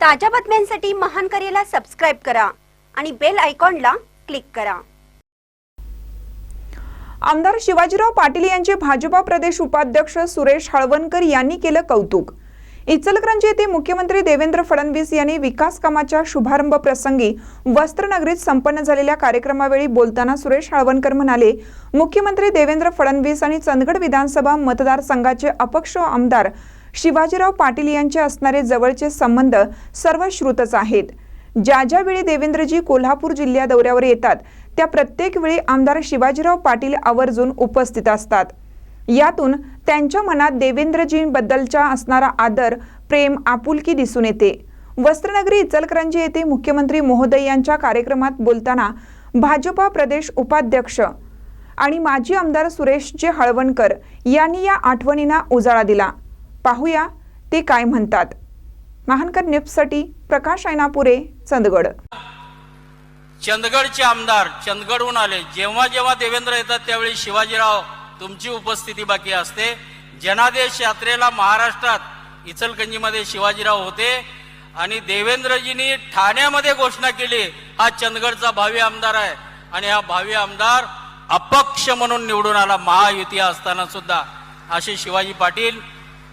ताज्या बातम्यांसाठी महान करेला सबस्क्राईब करा आणि बेल आयकॉनला क्लिक करा. आमदार शिवाजीराव पाटील यांचे भाजपा प्रदेश उपाध्यक्ष सुरेश हळवणकर यांनी केलं कौतुक. इचलकरंजी येथे मुख्यमंत्री देवेंद्र फडणवीस यांनी विकास कामाच्या शुभारंभ प्रसंगी वस्त्रनगरीत संपन्न झालेल्या कार्यक्रमावेळी बोलताना सुरेश हळवणकर म्हणाले मुख्यमंत्री देवेंद्र फडणवीस आणि चंदगड विधानसभा मतदारसंघाचे अपक्ष आमदार शिवाजीराव पाटील यांचे असणारे जवळचे संबंध सर्वश्रुतच आहेत. ज्या ज्या वेळी देवेंद्रजी कोल्हापूर जिल्ह्या दौऱ्यावर येतात त्या प्रत्येक वेळी आमदार शिवाजीराव पाटील आवर्जून उपस्थित असतात. यातून त्यांच्या मनात देवेंद्रजींबद्दलचा असणारा आदर प्रेम आपुलकी दिसून येते. वस्त्रनगरी इचलकरंजी येथे मुख्यमंत्री महोदय यांच्या कार्यक्रमात बोलताना भाजपा प्रदेश उपाध्यक्ष आणि माजी आमदार सुरेशजी हळवणकर यांनी या आठवणींना उजाळा दिला. पाहूया ते काय म्हणतात. महानकर निप्ससाठी प्रकाश ऐनापुरे चंदगड. चंदगडचे आमदार चंदगडहून आले. जेव्हा जेव्हा देवेंद्र येतात त्यावेळी शिवाजीराव तुमची उपस्थिती बाकी असते. जनादेश यात्रेला महाराष्ट्रात इचलकंजीमध्ये शिवाजीराव होते आणि देवेंद्रजींनी ठाण्यामध्ये घोषणा केली. हा चंदगडचा भावी आमदार आहे आणि हा भावी आमदार अपक्ष म्हणून निवडून आला. महायुती असताना सुद्धा. असे शिवाजी पाटील